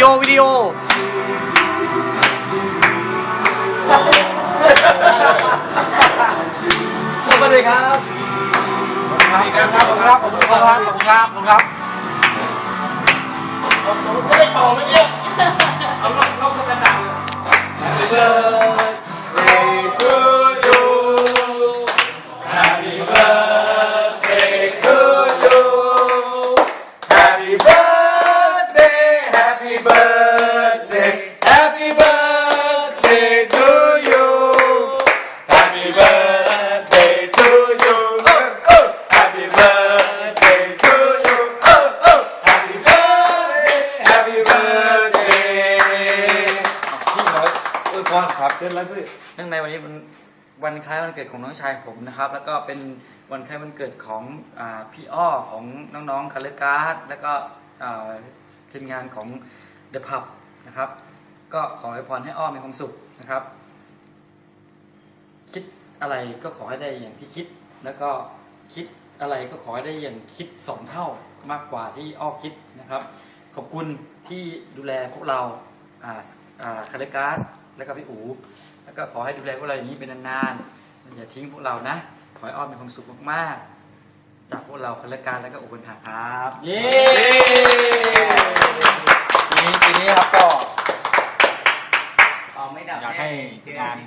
ดีโอวิดีโอสวัสดีครับขอบคุณครับขอบคุณครับขอบคุณครับขอบคุณครับขอบคุณครับผมไม่ได้เป่าเมื่อกี้เอาเข้าเข้าสแตนดาร์ด Happy birthday Happy birthday Happy birthday to you Happy birthday to you oh, oh. Happy birthday to you oh, oh. Happy birthday Happy birthday พี่น้อยเออพรครับเกินแล้วพี่เนื่องในวันนี้เป็นวันคล้ายวันเกิดของน้องชายผมนะครับ แล้วก็เป็นวันคล้ายวันเกิดของอาพี่อ้อของน้องๆคาร์ลการ์ดแล้วก็อ่า ทีมงานของเดอะพับนะครับ ก็ขอให้พรให้อ้อมีความสุขนะครับ คิดอะไรก็ขอให้ได้อย่างที่คิด แล้วก็คิดอะไรก็ขอให้ได้อย่างคิดสองเท่ามากกว่าที่อ้อคิดนะครับ ขอบคุณที่ดูแลพวกเราอ่าอ่าคาร์การ์ดแล้วก็พี่อูแล้วก็ขอให้ดูแลพวกเราอย่างนี้เป็นนานๆอย่าทิ้งพวกเรานะ ขอให้อ้อมมีความสุขมากๆ จากพวกเราคาร์การ์ดแล้วก็อุบลถาครับ เย้ปีนี้ปีนี้ครับก็ อ๋อไม่ดับ อยากให้งาน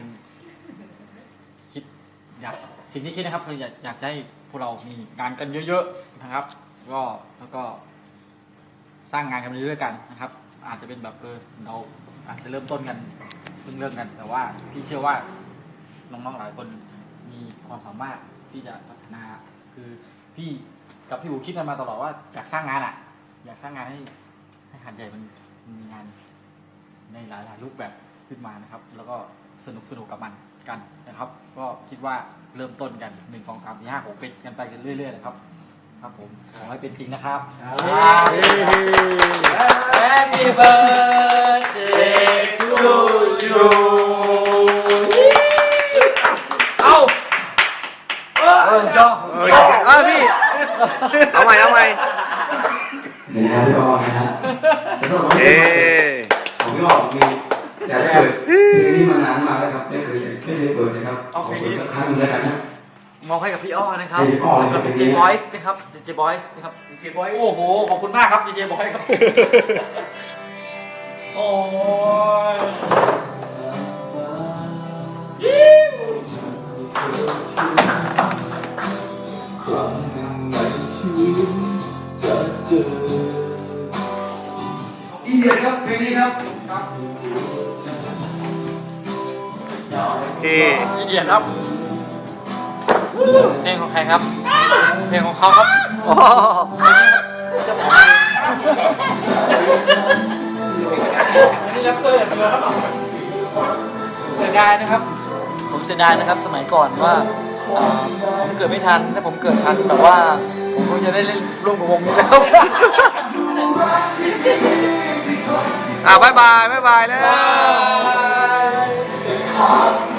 คิด อยากสิ่งที่คิดนะครับคืออยากอยากให้พวกเรามีงานกันเยอะๆนะครับ ก็แล้วก็ สร้างงานกันไปเรื่อยๆกันนะครับ อาจจะเป็นแบบเออเราอาจจะเริ่มต้นกันเพิ่งเริ่มกัน แต่ว่าพี่เชื่อว่าน้องๆหลายคนมีความสามารถที่จะพัฒนา คือพี่กับพี่อูคิดกันมาตลอดว่าอยากสร้างงานอะ อยากสร้างงานให้ให้หัดใหญ่มันมีงานในหลายๆรูปแบบขึ้นมานะครับ แล้วก็สนุกสนุกกับมัน กันนะครับ ก็คิดว่าเริ่มต้นกันหนึ่งสองสามสี่ห้าหกเป็นกันไปกันเรื่อยๆนะครับ ครับผมขอให้เป็นจริงนะครับ Happy birthday to you เอ้าเออจอเออเออพี่ เอาใหม่เอาใหม่หนึ่งนะพี่ออนะฮะแล้วสำหรับเอของพี่ออมี อยากจะเปิดเพลงนี้มานานมากแล้วครับไม่เคยไม่เคยเปิดนะครับขอเปิดสักครั้งหนึงแล้วกันนะ มอบให้กับพี่อ้อนะครับให้พี่อ้อสำหรับเป็นดีไงเจบอยส์นะครับดีเจบอยส์นะครับดีเจบอยโอ้โห ขอบคุณมากครับดีเจบอยครับ โอ้ยครั้งหนึ่งในชีวิตจะเจอ อีเดียครับเพลงนี้ครับโอเคอีเดียครับ เพลงของใครครับ เพลงของเขาครับโอ้เสียดายนะครับ ผมเสียดายนะครับ สมัยก่อนว่าเอ่อผมเกิดไม่ทันถ้าผมเกิดทันแบบว่าผมคงจะได้เล่นร่วมกับวงนี้แล้วอะบายบายบายบายแล้วบาย